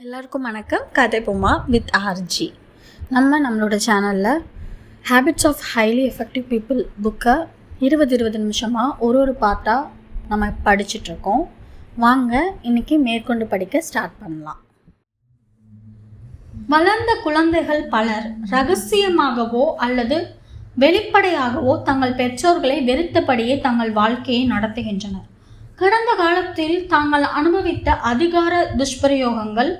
எல்லாருக்கும் வணக்கம். கதை பொம்மா வித் ஆர்ஜி நம்ம நம்மளோட சேனலில் habits of highly effective people புக்கை இருபது இருபது நிமிஷமாக ஒரு ஒரு பாட்டாக நம்ம படிச்சிட்ருக்கோம் வாங்க இன்னைக்கு மேற்கொண்டு படிக்க ஸ்டார்ட் பண்ணலாம். வளர்ந்த குழந்தைகள் பலர் ரகசியமாகவோ அல்லது வெளிப்படையாகவோ தங்கள் பெற்றோர்களை வெறுத்தபடியே தங்கள் வாழ்க்கையை நடத்துகின்றனர். கடந்த காலத்தில் தாங்கள் அனுபவித்த அதிகார துஷ்பிரயோகங்கள்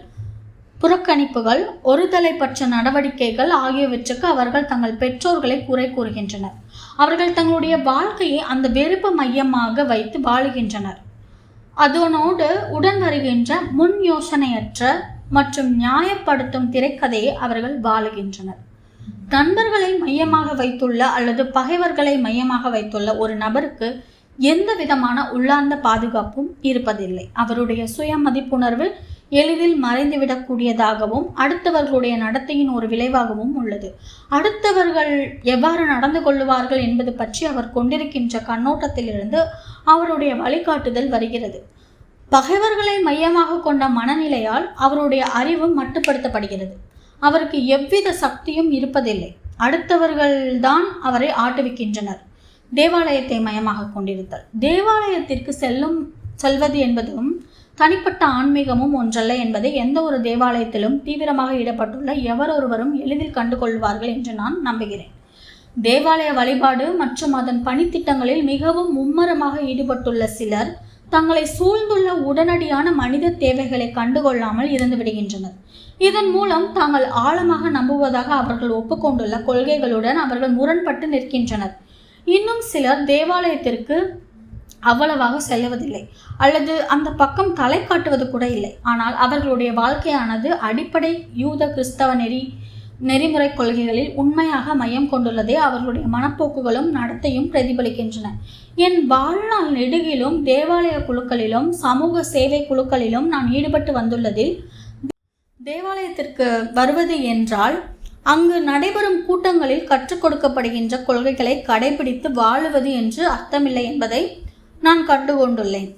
புறக்கணிப்புகள் ஒருதலைப்பட்ச நடவடிக்கைகள் ஆகியவற்றுக்கு அவர்கள் தங்கள் பெற்றோர்களை குறை கூறுகின்றனர். அவர்கள் தங்களுடைய வாழ்க்கையை அந்த வெறுப்பு மையமாக வைத்து வாழுகின்றனர். அதனோடு உடன் வருகின்ற முன் யோசனையற்ற மற்றும் நியாயப்படுத்தும் திரைக்கதையை அவர்கள் வாழுகின்றனர். நண்பர்களை மையமாக வைத்துள்ள அல்லது பகைவர்களை மையமாக வைத்துள்ள ஒரு நபருக்கு எந்த விதமான உள்ளார்ந்த பாதுகாப்பும் இருப்பதில்லை. அவருடைய சுய மதிப்புணர்வு எளிதில் மறைந்துவிடக்கூடியதாகவும் அடுத்தவர்களுடைய நடத்தையின் ஒரு விளைவாகவும் உள்ளது. அடுத்தவர்கள் எவ்வாறு நடந்து கொள்ளுவார்கள் என்பது பற்றி அவர் கொண்டிருக்கின்ற கண்ணோட்டத்திலிருந்து அவருடைய வழிகாட்டுதல் வருகிறது. பகைவர்களை மையமாக கொண்ட மனநிலையால் அவருடைய அறிவு மட்டுப்படுத்தப்படுகிறது. அவருக்கு எவ்வித சக்தியும் இருப்பதில்லை. அடுத்தவர்கள்தான் அவரை ஆட்டுவிக்கின்றனர். தேவாலயத்தை மையமாக கொண்டிருத்தல். தேவாலயத்திற்கு செல்லும் செல்வது என்பதும் தனிப்பட்ட ஆன்மீகமும் ஒன்றல்ல என்பதை எந்த ஒரு தேவாலயத்திலும் தீவிரமாக ஈடுபட்டுள்ள எவரொருவரும் எளிதில் கண்டுகொள்வார்கள் என்று நான் நம்புகிறேன். தேவாலய வழிபாடு மற்றும் அதன் பணித்திட்டங்களில் மிகவும் மும்மரமாக ஈடுபட்டுள்ள சிலர் தங்களை சூழ்ந்துள்ள உடனடியான மனித தேவைகளை கண்டுகொள்ளாமல் இருந்து விடுகின்றனர். இதன் மூலம் தாங்கள் ஆழமாக நம்புவதாக அவர்கள் ஒப்புக்கொண்டுள்ள கொள்கைகளுடன் அவர்கள் முரண்பட்டு நிற்கின்றனர். இன்னும் சிலர் தேவாலயத்திற்கு அவ்வளவாக செல்லுவதில்லை. அல்லது அந்த பக்கம் தலை காட்டுவது கூட இல்லை. ஆனால் அவர்களுடைய வாழ்க்கையானது அடிப்படை யூத கிறிஸ்தவ நெறி நெறிமுறை கொள்கைகளில் உண்மையாக மையம் கொண்டுள்ளதே அவர்களுடைய மனப்போக்குகளும் நடத்தையும் பிரதிபலிக்கின்றன. என் வாழ்நாள் நெடுகிலும் தேவாலய குழுக்களிலும் சமூக சேவை குழுக்களிலும் நான் ஈடுபட்டு வந்துள்ளதில் தேவாலயத்திற்கு வருவது என்றால் அங்கு நடைபெறும் கூட்டங்களில் கற்றுக் கொடுக்கப்படுகின்ற கொள்கைகளை கடைபிடித்து வாழுவது என்று அர்த்தமில்லை என்பதை நான் கண்டு கொண்டுள்ளேன்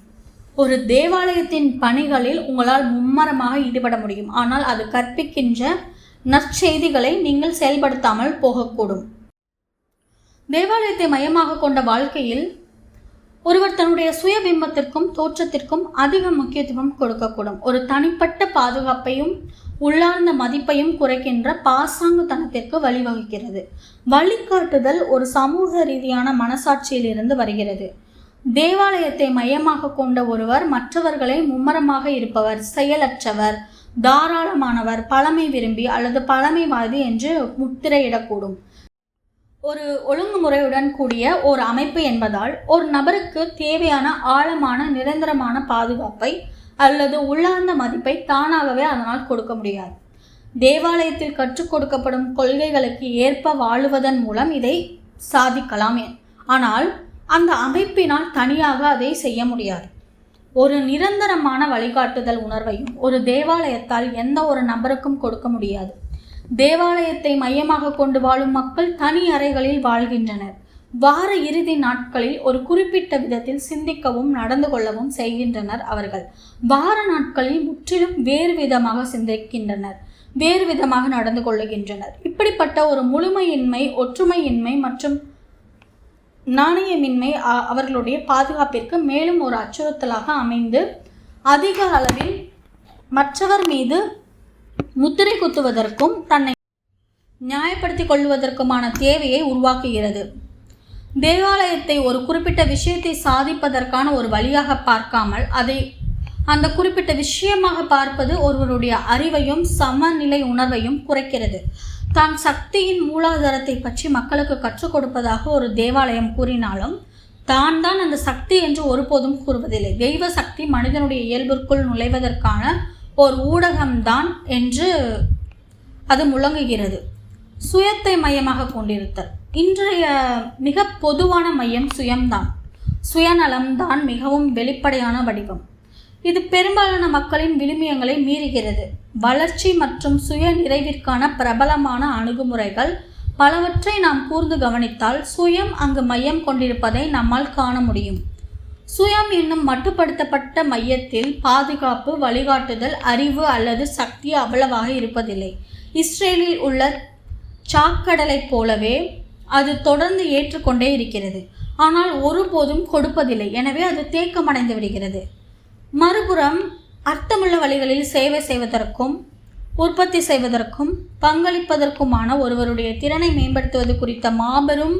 ஒரு தேவாலயத்தின் பணிகளில் உங்களால் மும்மரமாக ஈடுபட முடியும். ஆனால் அது கற்பிக்கின்ற நற்செய்திகளை நீங்கள் செயல்படுத்தாமல் போகக்கூடும். தேவாலயத்தை மையமாக கொண்ட வாழ்க்கையில் ஒருவர் தன்னுடைய சுயபிம்பத்திற்கும் தோற்றத்திற்கும் அதிக முக்கியத்துவம் கொடுக்கக்கூடும். ஒரு தனிப்பட்ட பாதுகாப்பையும் உள்ளார்ந்த மதிப்பையும் குறைக்கின்ற பாசாங்குத்தனத்திற்கு வழிவகுக்கிறது. வழிகாட்டுதல் ஒரு சமூக ரீதியான மனசாட்சியிலிருந்து வருகிறது. தேவாலயத்தை மையமாக கொண்ட ஒருவர் மற்றவர்களை மும்மரமாக இருப்பவர் செயலற்றவர் தாராளமானவர் பழமை விரும்பி அல்லது பழமைவாதி என்று முத்திரையிடக்கூடும். ஒரு ஒழுங்குமுறையுடன் கூடிய ஒரு அமைப்பு என்பதால் ஒரு நபருக்கு தேவையான ஆழமான நிரந்தரமான பாதுகாப்பை அல்லது உள்ளார்ந்த மதிப்பை தானாகவே அதனால் கொடுக்க முடியாது. தேவாலயத்தில் கற்றுக் கொடுக்கப்படும் கொள்கைகளுக்கு ஏற்ப வாழுவதன் மூலம் இதை சாதிக்கலாம் ஆனால் அந்த அமைப்பினால் தனியாக அதை செய்ய முடியாது. ஒரு நிரந்தரமான வழிகாட்டுதல் உணர்வையும் ஒரு தேவாலயத்தால் எந்த ஒரு நபருக்கும் கொடுக்க முடியாது. தேவாலயத்தை மையமாக கொண்டு வாழும் மக்கள் தனி அறைகளில் வாழ்கின்றனர். வார இறுதி நாட்களில் ஒரு குறிப்பிட்ட விதத்தில் சிந்திக்கவும் நடந்து கொள்ளவும் செய்கின்றனர் அவர்கள். வார நாட்களில் முற்றிலும் வேறு விதமாக சிந்திக்கின்றனர் வேறு விதமாக நடந்து கொள்ளுகின்றனர். இப்படிப்பட்ட ஒரு முழுமையின்மை ஒற்றுமையின்மை மற்றும் நாணயமின்மை அவர்களுடைய பாதுகாப்பிற்கு மேலும் ஒரு அச்சுறுத்தலாக அமைந்து அதிக அளவில் மற்றவர் மீது முத்திரை குத்துவதற்கும் தன்னை நியாயப்படுத்திக் கொள்வதற்குமான தேவையை உருவாக்குகிறது. தேவாலயத்தை ஒரு குறிப்பிட்ட விஷயத்தை சாதிப்பதற்கான ஒரு வழியாக பார்க்காமல் அதை அந்த குறிப்பிட்ட விஷயமாக பார்ப்பது ஒருவருடைய அறிவையும் சமநிலை உணர்வையும் குறைக்கிறது. தான் சக்தியின் மூலாதாரத்தை பற்றி மக்களுக்கு கற்றுக் கொடுப்பதாக ஒரு தேவாலயம் கூறினாலும் தான் தான் அந்த சக்தி என்று ஒருபோதும் கூறுவதில்லை. தெய்வ சக்தி மனிதனுடைய இயல்பிற்குள் நுழைவதற்கான ஒரு ஊடகம்தான் என்று அது முழங்குகிறது. சுயத்தை மையமாக கொண்டிருத்தல். இன்றைய மிக பொதுவான மையம் சுயம்தான். சுயநலம்தான் மிகவும் வெளிப்படையான வடிவம். இது பெரும்பாலான மக்களின் விழுமியங்களை மீறுகிறது. வளர்ச்சி மற்றும் சுய நிறைவிற்கான பிரபலமான அணுகுமுறைகள் பலவற்றை நாம் கூர்ந்து கவனித்தால் சுயம் அங்கு மையம் கொண்டிருப்பதை நம்மால் காண முடியும். சுயம் என்னும் மட்டுப்படுத்தப்பட்ட மையத்தில் பாதுகாப்பு வழிகாட்டுதல் அறிவு அல்லது சக்தி அவ்வளவாக இருப்பதில்லை. இஸ்ரேலில் உள்ள சாக்கடலைப் போலவே அது தொடர்ந்து ஏற்றுக்கொண்டே இருக்கிறது. ஆனால் ஒருபோதும் கொடுப்பதில்லை. எனவே அது தேக்கமடைந்து விடுகிறது. மறுபுறம் அர்த்தமுள்ள வழிகளில் சேவை செய்வதற்கும் உற்பத்தி செய்வதற்கும் பங்களிப்பதற்குமான ஒருவருடைய திறனை மேம்படுத்துவது குறித்த மாபெரும்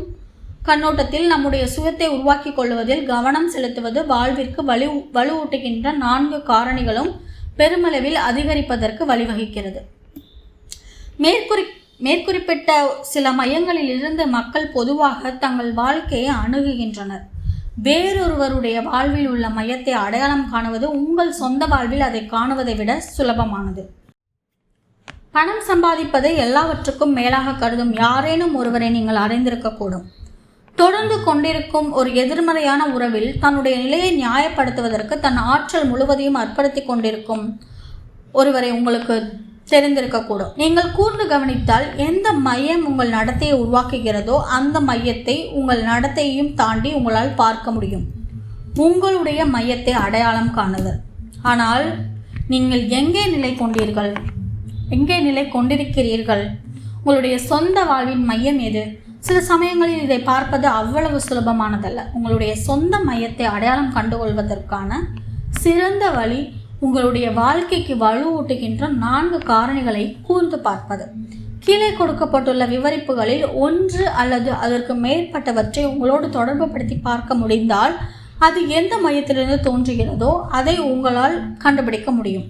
கண்ணோட்டத்தில் நம்முடைய சுயத்தை உருவாக்கிக் கொள்வதில் கவனம் செலுத்துவது வாழ்விற்கு வலு வலுவூட்டுகின்ற நான்கு காரணிகளும் பெருமளவில் அதிகரிப்பதற்கு வழிவகுக்கிறது. மேற்குறி மேற்குறிப்பிட்ட சில மையங்களில் இருந்து மக்கள் பொதுவாக தங்கள் வாழ்க்கையை அணுகுகின்றனர். வேறொருவருடைய வாழ்வில் உள்ள மையத்தை அடையாளம் காணுவது உங்கள் சொந்த வாழ்வில் அதை காணுவதை விட சுலபமானது. பணம் சம்பாதிப்பதை எல்லாவற்றுக்கும் மேலாக கருதும் யாரேனும் ஒருவரை நீங்கள் அறிந்திருக்கக்கூடும். தொடர்ந்து கொண்டிருக்கும் ஒரு எதிர்மறையான உறவில் தன்னுடைய நிலையை நியாயப்படுத்துவதற்கு தன் ஆற்றல் முழுவதையும் அர்ப்பணித்து கொண்டிருக்கும் ஒருவரை உங்களுக்கு தெரிந்திருக்கக்கூடும். நீங்கள் கூர்ந்து கவனித்தால் எந்த மையம் உங்கள் நடத்தையை உருவாக்குகிறதோ அந்த மையத்தை உங்கள் நடத்தையையும் தாண்டி உங்களால் பார்க்க முடியும். உங்களுடைய மையத்தை அடையாளம் காணுதல். ஆனால் நீங்கள் எங்கே நிலை கொண்டீர்கள்? எங்கே நிலை கொண்டிருக்கிறீர்கள்? உங்களுடைய சொந்த வாழ்வின் மையம் எது? சில சமயங்களில் இதை பார்ப்பது அவ்வளவு சுலபமானதல்ல. உங்களுடைய சொந்த மையத்தை அடையாளம் கண்டுகொள்வதற்கான சிறந்த வழி உங்களுடைய வாழ்க்கைக்கு வலுவூட்டுகின்ற நான்கு காரணிகளை கூர்ந்து பார்ப்பது. கீழே கொடுக்கப்பட்டுள்ள விவரிப்புகளில் ஒன்று அல்லது அதற்கு மேற்பட்டவற்றை உங்களோடு தொடர்புபடுத்தி பார்க்க முடிந்தால் அது எந்த மையத்திலிருந்து தோன்றுகிறதோ அதை உங்களால் கண்டுபிடிக்க முடியும்.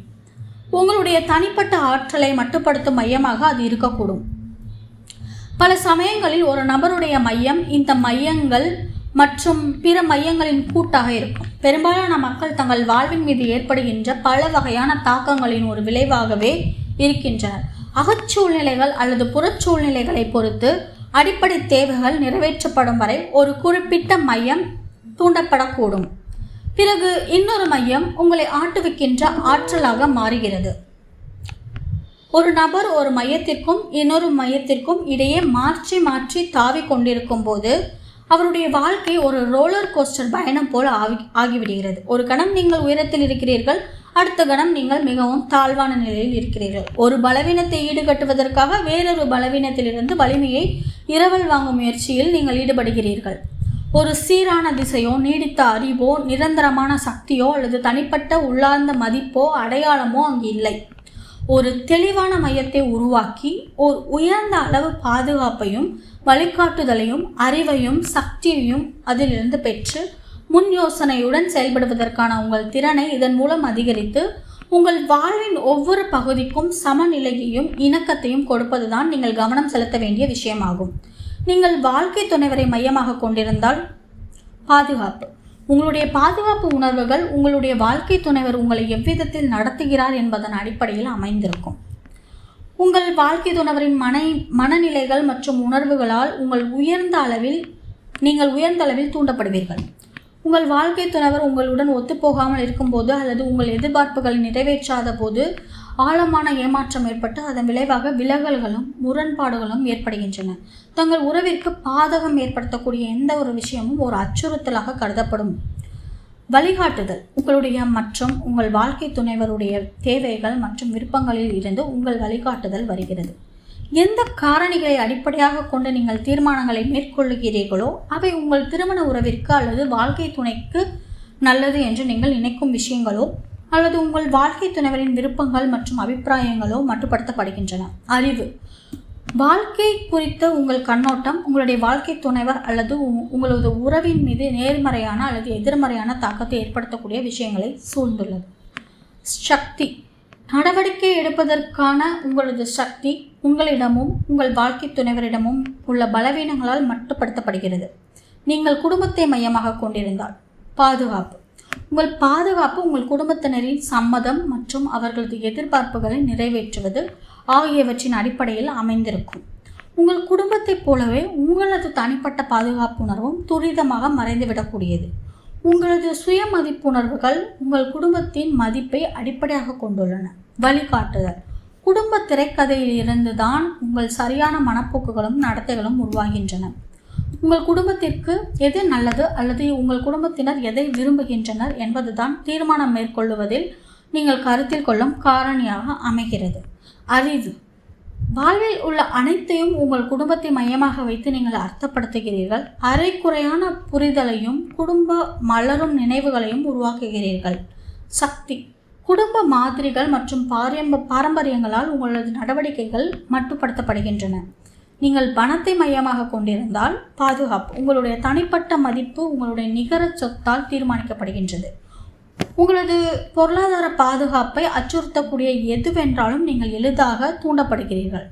உங்களுடைய தனிப்பட்ட ஆற்றலை மட்டுப்படுத்தும் மையமாக அது இருக்கக்கூடும். பல சமயங்களில் ஒரு நபருடைய மையம் இந்த மையங்கள் மற்றும் பிற மையங்களின் கூட்டாக இருக்கும். பெரும்பாலான மக்கள் தங்கள் வாழ்வின் மீது ஏற்படுகின்ற பல வகையான தாக்கங்களின் ஒரு விளைவாகவே இருக்கின்றனர். அகச்சூழ்நிலைகள் அல்லது புறச்சூழ்நிலைகளை பொறுத்து அடிப்படை தேவைகள் நிறைவேற்றப்படும் வரை ஒரு குறிப்பிட்ட மையம் தூண்டப்படக்கூடும். பிறகு இன்னொரு மையம் உங்களை ஆட்டுவிக்கின்ற ஆற்றலாக மாறுகிறது. ஒரு நபர் ஒரு மையத்திற்கும் இன்னொரு மையத்திற்கும் இடையே மாற்றி மாற்றி தாவி கொண்டிருக்கும் போது அவருடைய வாழ்க்கை ஒரு ரோலர் கோஸ்டர் பயணம் போல் ஆகி ஆகிவிடுகிறது. ஒரு கணம் நீங்கள் உயரத்தில் இருக்கிறீர்கள் அடுத்த கணம் நீங்கள் மிகவும் தாழ்வான நிலையில் இருக்கிறீர்கள். ஒரு பலவீனத்தை ஈடுகட்டுவதற்காக வேறொரு பலவீனத்திலிருந்து வலிமையை இரவல் வாங்கும் முயற்சியில் நீங்கள் ஈடுபடுகிறீர்கள். ஒரு சீரான திசையோ நீடித்த அறிவோ நிரந்தரமான சக்தியோ அல்லது தனிப்பட்ட உள்ளார்ந்த மதிப்போ அடையாளமோ அங்கு இல்லை. ஒரு தெளிவான மையத்தை உருவாக்கி ஒரு உயர்ந்த அளவு பாதுகாப்பையும் வழிகாட்டுதலையும் அறிவையும் சக்தியையும் அதிலிருந்து பெற்று முன் யோசனையுடன் செயல்படுவதற்கான உங்கள் திறனை இதன் மூலம் அதிகரித்து உங்கள் வாழ்வின் ஒவ்வொரு பகுதிக்கும் சமநிலையையும் இணக்கத்தையும் கொடுப்பதுதான் நீங்கள் கவனம் செலுத்த வேண்டிய விஷயமாகும். நீங்கள் வாழ்க்கை துணைவரை மையமாக கொண்டிருந்தால் பாதுகாப்பு. உங்களுடைய பாதுகாப்பு உணர்வுகள் உங்களுடைய வாழ்க்கை துணைவர் உங்களை எவ்விதத்தில் நடத்துகிறார் என்பதன் அடிப்படையில் அமைந்திருக்கும். உங்கள் வாழ்க்கை துணைவரின் மன மனநிலைகள் மற்றும் உணர்வுகளால் உங்கள் உயர்ந்த அளவில் நீங்கள் உயர்ந்த அளவில் தூண்டப்படுவீர்கள். உங்கள் வாழ்க்கை துணவர் உங்களுடன் ஒத்துப்போகாமல் இருக்கும்போது அல்லது உங்கள் எதிர்பார்ப்புகளை நிறைவேற்றாத போது ஆழமான ஏமாற்றம் ஏற்பட்டு அதன் விளைவாக விலகல்களும் முரண்பாடுகளும் ஏற்படுகின்றன. தங்கள் உறவிற்கு பாதகம் ஏற்படுத்தக்கூடிய எந்த ஒரு விஷயமும் ஒரு அச்சுறுத்தலாக கருதப்படும். வழிகாட்டுதல். உங்களுடைய மற்றும் உங்கள் வாழ்க்கை துணைவருடைய தேவைகள் மற்றும் விருப்பங்களில் இருந்து உங்கள் வழிகாட்டுதல் வருகிறது. எந்த காரணிகளை அடிப்படையாக கொண்டு நீங்கள் தீர்மானங்களை மேற்கொள்ளுகிறீர்களோ அவை உங்கள் திருமண உறவிற்கு அல்லது வாழ்க்கை துணைக்கு நல்லது என்று நீங்கள் நினைக்கும் விஷயங்களோ அல்லது உங்கள் வாழ்க்கை துணைவரின் விருப்பங்கள் மற்றும் அபிப்பிராயங்களோ மட்டுப்படுத்தப்படுகின்றன. அறிவு. வாழ்க்கை குறித்த உங்கள் கண்ணோட்டம் உங்களுடைய வாழ்க்கை துணைவர் அல்லது உங்களது உறவின் மீது நேர்மறையான அல்லது எதிர்மறையான தாக்கத்தை ஏற்படுத்தக்கூடிய விஷயங்களை சூழ்ந்துள்ளது. சக்தி. நடவடிக்கை எடுப்பதற்கான உங்களது சக்தி உங்களிடமும் உங்கள் வாழ்க்கை துணைவரிடமும் உள்ள பலவீனங்களால் மட்டுப்படுத்தப்படுகிறது. நீங்கள் குடும்பத்தை மையமாக கொண்டிருந்தால் பாதுகாப்பு. உங்கள் பாதுகாப்பு உங்கள் குடும்பத்தினரின் சம்மதம் மற்றும் அவர்களது எதிர்பார்ப்புகளை நிறைவேற்றுவது ஆகியவற்றின் அடிப்படையில் அமைந்திருக்கும். உங்கள் குடும்பத்தைப் போலவே உங்களது தனிப்பட்ட பாதுகாப்புணர்வும் துரிதமாக மறைந்துவிடக்கூடியது. உங்களது சுய மதிப்புணர்வுகள் உங்கள் குடும்பத்தின் மதிப்பை அடிப்படையாக கொண்டுள்ளன. வழிகாட்டுதல். குடும்ப திரைக்கதையில் இருந்துதான் உங்கள் சரியான மனப்போக்குகளும் நடத்தைகளும் உருவாகின்றன. உங்கள் குடும்பத்திற்கு எது நல்லது அல்லது உங்கள் குடும்பத்தினர் எதை விரும்புகின்றனர் என்பதுதான் தீர்மானம் மேற்கொள்வதில் நீங்கள் கருத்தில் கொள்ளும் காரணியாக அமைகிறது. அறிவு. வாழ்வில் உள்ள அனைத்தையும் உங்கள் குடும்பத்தை மையமாக வைத்து நீங்கள் அர்த்தப்படுத்துகிறீர்கள். அரைக்குறையான புரிதலையும் குடும்ப மலரும் நினைவுகளையும் உருவாக்குகிறீர்கள். சக்தி. குடும்ப மாதிரிகள் மற்றும் பாரம்ப பாரம்பரியங்களால் உங்களது நடவடிக்கைகள் மட்டுப்படுத்தப்படுகின்றன. நீங்கள் பணத்தை மையமாக கொண்டிருந்தால் பாதுகாப்பு உங்களுடைய தனிப்பட்ட மதிப்பு உங்களுடைய நிகர சொத்தால் தீர்மானிக்கப்படுகின்றது. உங்களது பொருளாதார பாதுகாப்பை அச்சுறுத்தக்கூடிய எதுவென்றாலும் நீங்கள் எளிதாக தூண்டப்படுகிறீர்கள்.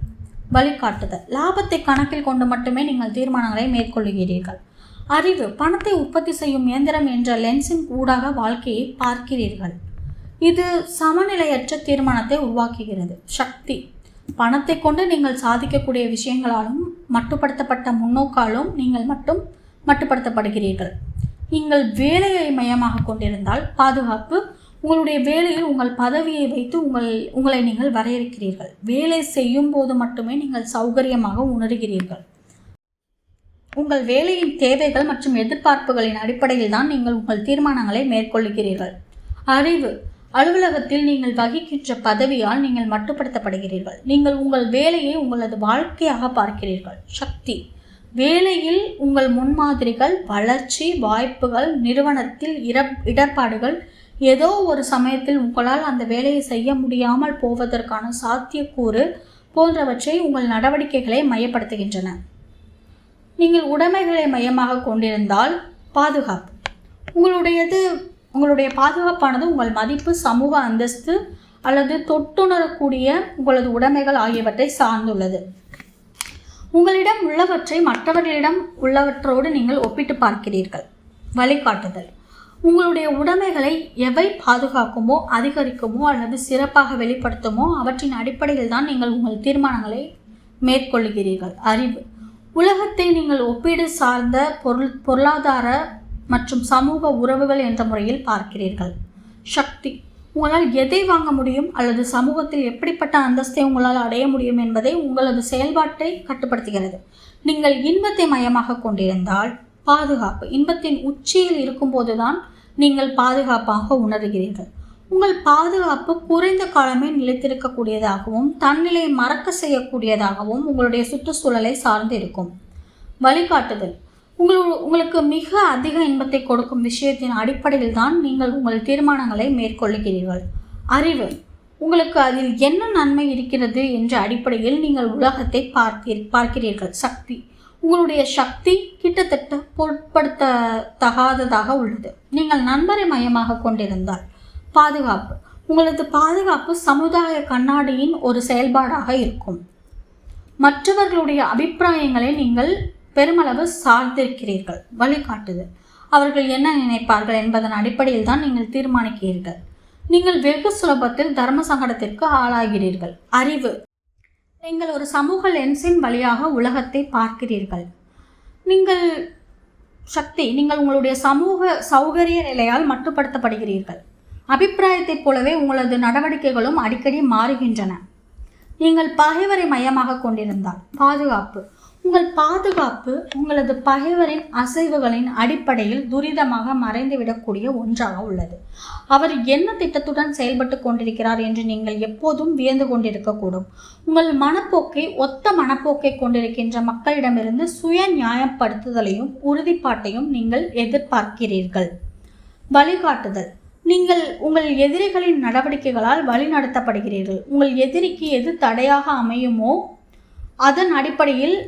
வழிகாட்டுதல். லாபத்தை கணக்கில் கொண்டு மட்டுமே நீங்கள் தீர்மானங்களை மேற்கொள்கிறீர்கள். அறிவு. பணத்தை உற்பத்தி செய்யும் இயந்திரம் என்ற லென்ஸின் ஊடாக வாழ்க்கையை பார்க்கிறீர்கள். இது சமநிலையற்ற தீர்மானத்தை உருவாக்குகிறது. சக்தி. பணத்தை கொண்டு நீங்கள் சாதிக்கக்கூடிய விஷயங்களாலும் மட்டுப்படுத்தப்பட்ட முன்னோக்காலும் நீங்கள் மட்டும் மட்டுப்படுத்தப்படுகிறீர்கள். நீங்கள் வேலையை மையமாக கொண்டிருந்தால் பாதுகாப்பு உங்களுடைய வேலையில் உங்கள் பதவியை வைத்து உங்கள் உங்களை நீங்கள் வரையறுக்கிறீர்கள். வேலை செய்யும் போது மட்டுமே நீங்கள் சௌகரியமாக உணர்கிறீர்கள். உங்கள் வேலையின் தேவைகள் மற்றும் எதிர்பார்ப்புகளின் அடிப்படையில் தான் நீங்கள் உங்கள் தீர்மானங்களை மேற்கொள்கிறீர்கள் அறிவு அலுவலகத்தில் நீங்கள் வகிக்கின்ற பதவியால் நீங்கள் மட்டுப்படுத்தப்படுகிறீர்கள். நீங்கள் உங்கள் வேலையை உங்களது வாழ்க்கையாக பார்க்கிறீர்கள். சக்தி. வேலையில் உங்கள் முன்மாதிரிகள் வளர்ச்சி வாய்ப்புகள் நிறுவனத்தில் இட இடர்பாடுகள் ஏதோ ஒரு சமயத்தில் உங்களால் அந்த வேலையை செய்ய முடியாமல் போவதற்கான சாத்தியக்கூறு போன்றவற்றை உங்கள் நடவடிக்கைகளை மையப்படுத்துகின்றன. நீங்கள் உடைமைகளை மையமாக கொண்டிருந்தால் பாதுகாப்பு. உங்களுடையது உங்களுடைய பாதுகாப்பானது உங்கள் மதிப்பு சமூக அந்தஸ்து அல்லது தொட்டுணரக்கூடிய உங்களது உடைமைகள் ஆகியவற்றை சார்ந்துள்ளது. உங்களிடம் உள்ளவற்றை மற்றவர்களிடம் உள்ளவற்றோடு நீங்கள் ஒப்பிட்டு பார்க்கிறீர்கள். வழிகாட்டுதல். உங்களுடைய உடைமைகளை எவை பாதுகாக்குமோ அதிகரிக்குமோ அல்லது சிறப்பாக வெளிப்படுத்துமோ அவற்றின் அடிப்படையில் தான் நீங்கள் உங்கள் தீர்மானங்களை மேற்கொள்கிறீர்கள். அறிவு. உலகத்தை நீங்கள் ஒப்பீடு சார்ந்த பொருள் பொருளாதார மற்றும் சமூக உறவுகள் என்ற முறையில் பார்க்கிறீர்கள். சக்தி. உங்களால் எதை வாங்க முடியும் அல்லது சமூகத்தில் எப்படிப்பட்ட அந்தஸ்தை உங்களால் அடைய முடியும் என்பதை உங்களது செயல்பாட்டை கட்டுப்படுத்துகிறது. நீங்கள் இன்பத்தை மையமாக கொண்டிருந்தால் பாதுகாப்பு இன்பத்தின் உச்சியில் இருக்கும்போதுதான் நீங்கள் பாதுகாப்பாக உணர்கிறீர்கள். உங்கள் பாதுகாப்பு குறைந்த காலமே நிலைத்திருக்கக்கூடியதாகவும் தன்னிலை மறக்க செய்யக்கூடியதாகவும் உங்களுடைய சுற்றுச்சூழலை சார்ந்து இருக்கும். வழிகாட்டுதல். உங்கள் உங்களுக்கு மிக அதிக இன்பத்தை கொடுக்கும் விஷயத்தின் அடிப்படையில் தான் நீங்கள் உங்கள் தீர்மானங்களை மேற்கொள்ளுகிறீர்கள். அறிவு. உங்களுக்கு அதில் என்ன நன்மை இருக்கிறது என்ற அடிப்படையில் நீங்கள் உலகத்தை பார்த்தீர் பார்க்கிறீர்கள். சக்தி. உங்களுடைய சக்தி கிட்டத்தட்ட பொருட்படுத்த தகாததாக உள்ளது. நீங்கள் நண்பரை மையமாக கொண்டிருந்தால். பாதுகாப்பு. உங்களது பாதுகாப்பு சமுதாய கண்ணாடியின் ஒரு செயல்பாடாக இருக்கும். மற்றவர்களுடைய அபிப்பிராயங்களை நீங்கள் பெருமளவு சார்ந்திருக்கிறீர்கள். வழிகாட்டுதல் அவர்கள் என்ன நினைப்பார்கள் என்பதன் அடிப்படையில் தான் நீங்கள் தீர்மானிக்கிறீர்கள். நீங்கள் வெகு சுலபத்தில் தர்ம சங்கடத்திற்கு ஆளாகிறீர்கள். அறிவு. நீங்கள் ஒரு சமூக லென்ஸின் வழியாக உலகத்தை பார்க்கிறீர்கள். நீங்கள் சக்தி. நீங்கள் உங்களுடைய சமூக சௌகரிய நிலையால் மட்டுப்படுத்தப்படுகிறீர்கள். அபிப்பிராயத்தைப் போலவே உங்களது நடவடிக்கைகளும் அடிக்கடி மாறுகின்றன. நீங்கள் பகைவரை மையமாக கொண்டிருந்தால் பாதுகாப்பு. உங்கள் பாதுகாப்பு உங்களது பகைவரின் அசைவுகளின் அடிப்படையில் துரிதமாக மறைந்துவிடக்கூடிய ஒன்றாக உள்ளது. அவர் என்ன திட்டத்துடன் செயல்பட்டு கொண்டிருக்கிறார் என்று நீங்கள் எப்போதும் வியந்து கொண்டிருக்கக்கூடும். உங்கள் மனப்போக்கை ஒத்த மனப்போக்கை கொண்டிருக்கின்ற மக்களிடமிருந்து சுய நியாயப்படுத்துதலையும் உறுதிப்பாட்டையும் நீங்கள் எதிர்பார்க்கிறீர்கள். வழிகாட்டுதல். நீங்கள் உங்கள் எதிரிகளின் நடவடிக்கைகளால் வழிநடத்தப்படுகிறீர்கள். உங்கள் எதிரிக்கு எது தடையாக அமையுமோ அதன் அடிப்படையில்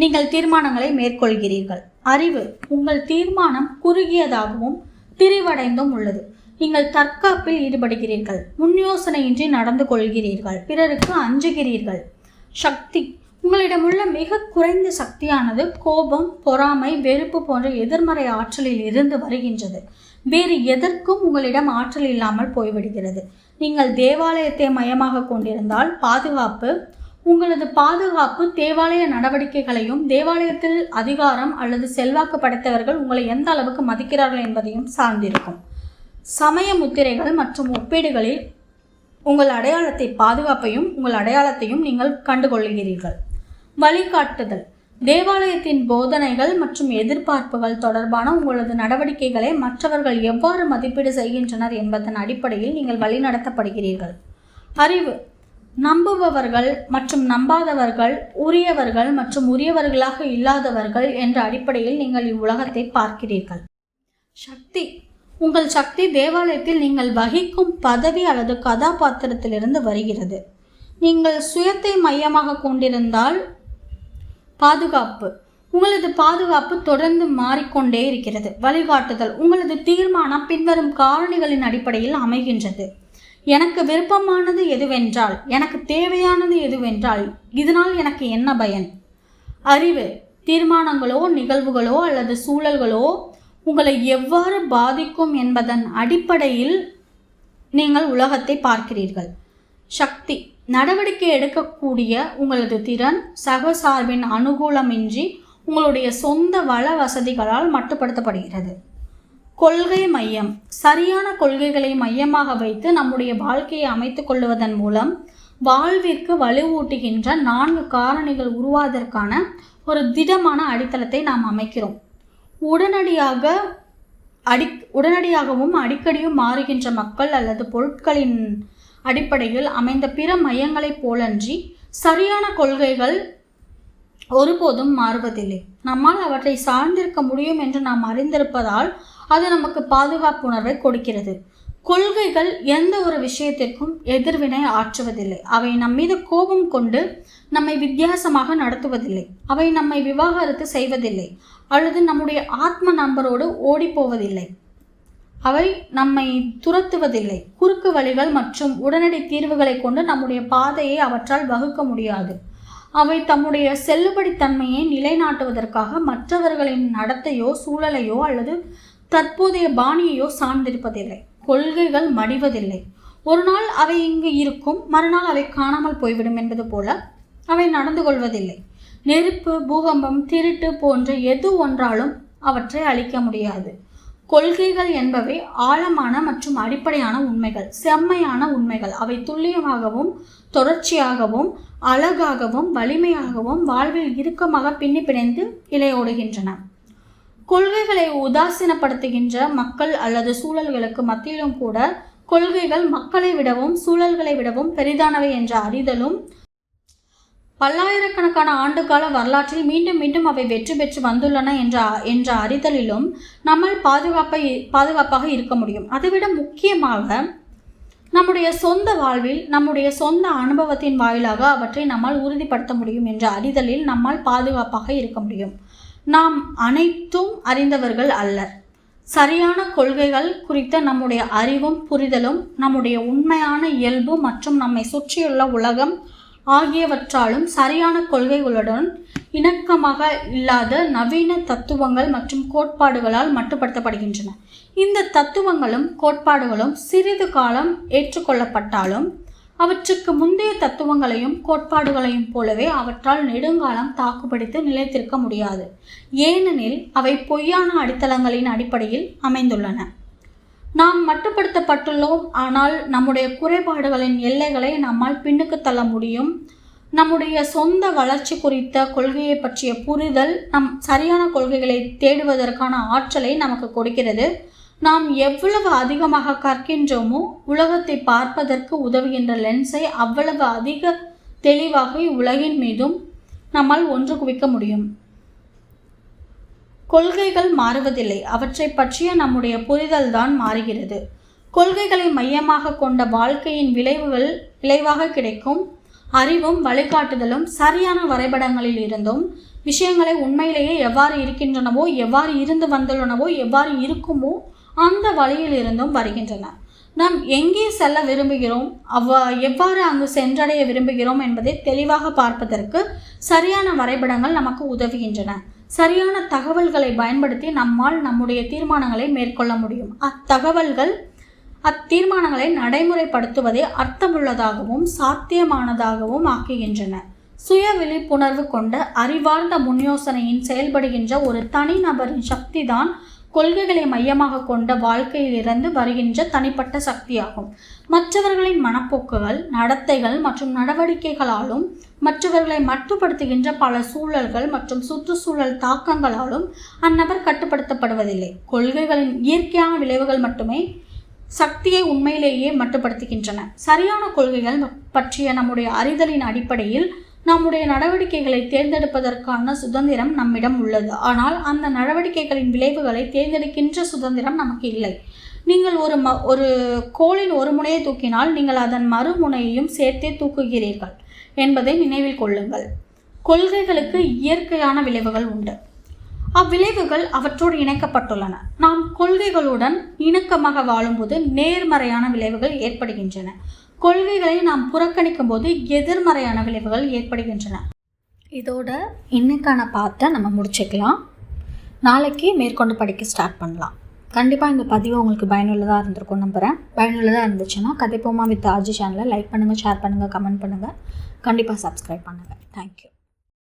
நீங்கள் தீர்மானங்களை மேற்கொள்கிறீர்கள். அறிவு உங்கள் தீர்மானம் குறுகியதாகவும் திரிவடைந்தும் உள்ளது. நீங்கள் தற்காப்பில் ஈடுபடுகிறீர்கள். முன் யோசனையின்றி நடந்து கொள்கிறீர்கள். பிறருக்கு அஞ்சுகிறீர்கள். சக்தி உங்களிடமுள்ள மிக குறைந்த சக்தியானது கோபம் பொறாமை வெறுப்பு போன்ற எதிர்மறை ஆற்றலில் இருந்து வருகின்றது. வேறு எதற்கும் உங்களிடம் ஆற்றல் இல்லாமல் போய்விடுகிறது. நீங்கள் தேவாலயத்தை மையமாக கொண்டிருந்தால் பாதுகாப்பு உங்களது பாதுகாப்பு தேவாலய நடவடிக்கைகளையும் தேவாலயத்தில் அதிகாரம் அல்லது செல்வாக்கு படைத்தவர்கள் உங்களை எந்த அளவுக்கு மதிக்கிறார்கள் என்பதையும் சார்ந்திருக்கும். சமய முத்திரைகள் மற்றும் ஒப்பீடுகளில் உங்கள் அடையாளத்தை பாதுகாப்பையும் உங்கள் அடையாளத்தையும் நீங்கள் கண்டுகொள்கிறீர்கள். வழிகாட்டுதல். தேவாலயத்தின் போதனைகள் மற்றும் எதிர்பார்ப்புகள் தொடர்பான உங்களது நடவடிக்கைகளை மற்றவர்கள் எவ்வாறு மதிப்பீடு செய்கின்றனர் என்பதன் அடிப்படையில் நீங்கள் வழிநடத்தப்படுகிறீர்கள். அறிவு. நம்புபவர்கள் மற்றும் நம்பாதவர்கள் உரியவர்கள் மற்றும் உரியவர்களாக இல்லாதவர்கள் என்ற அடிப்படையில் நீங்கள் இவ்வுலகத்தை பார்க்கிறீர்கள். சக்தி. உங்கள் சக்தி தேவாலயத்தில் நீங்கள் வகிக்கும் பதவி அல்லது கதாபாத்திரத்திலிருந்து வருகிறது. நீங்கள் சுயத்தை மையமாக கொண்டிருந்தால் பாதுகாப்பு. உங்களது பாதுகாப்பு தொடர்ந்து மாறிக்கொண்டே இருக்கிறது. வழிகாட்டுதல். உங்களது தீர்மானம் பின்வரும் காரணிகளின் அடிப்படையில் அமைகின்றது. எனக்கு விருப்பமானது எதுவென்றால் எனக்கு தேவையானது எதுவென்றால் இதனால் எனக்கு என்ன பயன்? அறிவு தீர்மானங்களோ நிகழ்வுகளோ அல்லது சூழல்களோ உங்களை எவ்வாறு பாதிக்கும் என்பதன் அடிப்படையில் நீங்கள் உலகத்தை பார்க்கிறீர்கள். சக்தி நடவடிக்கை எடுக்கக்கூடிய உங்களது திறன் சகசார்பின் அனுகூலமின்றி உங்களுடைய சொந்த வள வசதிகளால் மட்டுப்படுத்தப்படுகிறது. கொள்கை மையம். சரியான கொள்கைகளை மையமாக வைத்து நம்முடைய வாழ்க்கையை அமைத்துக் கொள்வதன் மூலம் வாழ்விற்கு வலுவூட்டுகின்ற நான்கு காரணிகள் உருவாவதற்கான ஒரு திடமான அடித்தளத்தை நாம் அமைக்கிறோம். உடனடியாக அடி உடனடியாகவும் அடிக்கடியும் மாறுகின்ற மக்கள் அல்லது பொருட்களின் அடிப்படையில் அமைந்த பிற மையங்களைப் போலன்றி சரியான கொள்கைகள் ஒருபோதும் மாறுவதில்லை. நம்மால் அவற்றை சார்ந்திருக்க முடியும் என்று நாம் அறிந்திருப்பதால் அது நமக்கு பாதுகாப்பு உணர்வை கொடுக்கிறது. கொள்கைகள் எந்த ஒரு விஷயத்திற்கும் எதிர்வினை ஆற்றுவதில்லை. அவை நம்மீது கோபம் கொண்டு நம்மை வித்தியாசமாக நடத்துவதில்லை. அவை நம்மை விவாகரத்து செய்வதில்லை. அல்லது நம்முடைய ஆத்ம நம்பரோடு ஓடிப்போவதில்லை. அவை நம்மை துரத்துவதில்லை. குறுக்கு வழிகள் மற்றும் உடனடி தீர்வுகளை கொண்டு நம்முடைய பாதையை அவற்றால் வகுக்க முடியாது. அவை தம்முடைய செல்லுபடித்தன்மையை நிலைநாட்டுவதற்காக மற்றவர்களின் நடத்தையோ சூழலையோ அல்லது தற்போதைய பாணியையோ சார்ந்திருப்பதில்லை. கொள்கைகள் மடிவதில்லை. ஒரு நாள் அவை இங்கு இருக்கும் மறுநாள் அவை காணாமல் போய்விடும் என்பது போல அவை நடந்து கொள்வதில்லை. நெருப்பு பூகம்பம் திருட்டு போன்ற எது ஒன்றாலும் அவற்றை அழிக்க முடியாது. கொள்கைகள் என்பவை ஆழமான மற்றும் அடிப்படையான உண்மைகள் செம்மையான உண்மைகள். அவை துல்லியமாகவும் தொடர்ச்சியாகவும் அழகாகவும் வலிமையாகவும் வாழ்வில் இறுக்கமாக பின்னி பிணைந்து இலையோடுகின்றன. கொள்கைகளை உதாசீனப்படுத்துகின்ற மக்கள் அல்லது சூழல்களுக்கு மத்தியிலும் கூட கொள்கைகள் மக்களை விடவும் சூழல்களை விடவும் பெரிதானவை என்ற அறிதலும் பல்லாயிரக்கணக்கான ஆண்டுகால வரலாற்றில் மீண்டும் மீண்டும் அவை வெற்றி பெற்று வந்துள்ளன என்ற என்ற அறிதலிலும் நம்மால் பாதுகாப்பை பாதுகாப்பாக இருக்க முடியும். அதைவிட முக்கியமாக நம்முடைய சொந்த வாழ்வில் நம்முடைய சொந்த அனுபவத்தின் வாயிலாக அவற்றை நம்மால் உறுதிப்படுத்த முடியும் என்ற அறிதலில் நம்மால் பாதுகாப்பாக இருக்க முடியும். நாம் அனைத்தும் அறிந்தவர்கள் அல்லர். சரியான கொள்கைகள் குறித்த நம்முடைய அறிவும் புரிதலும் நம்முடைய உண்மையான இயல்பு மற்றும் நம்மை சுற்றியுள்ள உலகம் ஆகியவற்றாலும் சரியான கொள்கைகளுடன் இணக்கமாக இல்லாத நவீன தத்துவங்கள் மற்றும் கோட்பாடுகளால் மட்டுப்படுத்தப்படுகின்றன. இந்த தத்துவங்களும் கோட்பாடுகளும் சிறிது காலம் ஏற்றுக்கொள்ளப்பட்டாலும் அவற்றுக்கு முந்தைய தத்துவங்களையும் கோட்பாடுகளையும் போலவே அவற்றால் நெடுங்காலம் தாக்குப்பிடித்து நிலைத்திருக்க முடியாது. ஏனெனில் அவை பொய்யான அடித்தளங்களின் அடிப்படையில் அமைந்துள்ளன. நாம் மட்டுப்படுத்தப்பட்டுள்ளோம் ஆனால் நம்முடைய குறைபாடுகளின் எல்லைகளை நம்மால் பின்னுக்கு தள்ள முடியும். நம்முடைய சொந்த வளர்ச்சி குறித்த கொள்கையை பற்றிய புரிதல் நம் சரியான கொள்கைகளை தேடுவதற்கான ஆற்றலை நமக்கு கொடுக்கிறது. நாம் எவ்வளவு அதிகமாக கற்கின்றோமோ உலகத்தை பார்ப்பதற்கு உதவுகின்ற லென்ஸை அவ்வளவு அதிக தெளிவாக உலகின் மீதும் நம்மால் ஒன்று குவிக்க முடியும். கொள்கைகள் மாறுவதில்லை. அவற்றை பற்றிய நம்முடைய புரிதல் தான் மாறுகிறது. கொள்கைகளை மையமாக கொண்ட வாழ்க்கையின் விளைவுகள் விளைவாக கிடைக்கும். அறிவும் வழிகாட்டுதலும் சரியான வரைபடங்களில் இருந்தும் விஷயங்களை உண்மையிலேயே எவ்வாறு இருக்கின்றனவோ எவ்வாறு இருந்து வந்துள்ளனவோ எவ்வாறு இருக்குமோ அந்த வழியில் இருந்தும் வருகின்றன. நாம் எங்கே செல்ல விரும்புகிறோம்? அவ்வ எவ்வாறு அங்கு சென்றடைய விரும்புகிறோம் என்பதை தெளிவாக பார்ப்பதற்கு சரியான வரைபடங்கள் நமக்கு உதவுகின்றன. சரியான தகவல்களை பயன்படுத்தி நம்மால் நம்முடைய தீர்மானங்களை மேற்கொள்ள முடியும். அத்தகவல்கள் அத்தீர்மானங்களை நடைமுறைப்படுத்துவதை அர்த்தமுள்ளதாகவும் சாத்தியமானதாகவும் ஆக்குகின்றன. சுய விழிப்புணர்வு கொண்ட அறிவார்ந்த முன்யோசனையின் செயல்படுகின்ற ஒரு தனிநபரின் சக்திதான் கொள்கைகளை மையமாக கொண்ட வாழ்க்கையிலிருந்து வருகின்ற தனிப்பட்ட சக்தியாகும். மற்றவர்களின் மனப்போக்குகள் நடத்தைகள் மற்றும் நடவடிக்கைகளாலும் மற்றவர்களை மட்டுப்படுத்துகின்ற பல சூழல்கள் மற்றும் சுற்றுச்சூழல் தாக்கங்களாலும் அந்நபர் கட்டுப்படுத்தப்படுவதில்லை. கொள்கைகளின் இயற்கையான விளைவுகள் மட்டுமே சக்தியை உண்மையிலேயே மட்டுப்படுத்துகின்றன. சரியான கொள்கைகள் பற்றிய நம்முடைய அறிதலின் அடிப்படையில் நம்முடைய நடவடிக்கைகளை தேர்ந்தெடுப்பதற்கான சுதந்திரம் நம்மிடம் உள்ளது. ஆனால் அந்த நடவடிக்கைகளின் விளைவுகளை தேர்ந்தெடுக்கின்ற சுதந்திரம் நமக்கு இல்லை. நீங்கள் ஒரு ம ஒரு கோளின் ஒரு முனையை தூக்கினால் நீங்கள் அதன் மறுமுனையையும் சேர்த்தே தூக்குகிறீர்கள் என்பதை நினைவில் கொள்ளுங்கள். கொள்கைகளுக்கு இயற்கையான விளைவுகள் உண்டு. அவ்விளைவுகள் அவற்றோடு இணைக்கப்பட்டுள்ளன. நாம் கொள்கைகளுடன் இணக்கமாக வாழும்போது நேர்மறையான விளைவுகள் ஏற்படுகின்றன. கொள்கைகளை நாம் புறக்கணிக்கும் போது எதிர்மறையான விளைவுகள் ஏற்படுகின்றன. இதோட இன்னைக்கான பாட்டை நம்ம முடிச்சுக்கலாம். நாளைக்கு மேற்கொண்டு படிக்க ஸ்டார்ட் பண்ணலாம். கண்டிப்பாக இந்த பதிவு உங்களுக்கு பயனுள்ளதாக இருந்திருக்கும் நம்புகிறேன் பயனுள்ளதாக இருந்துச்சுன்னா கதைப்போமா வித் ஆஜி சேனலை லைக் பண்ணுங்கள் ஷேர் பண்ணுங்கள் கமெண்ட் பண்ணுங்கள் கண்டிப்பாக சப்ஸ்கிரைப் பண்ணுங்கள் தேங்க்யூ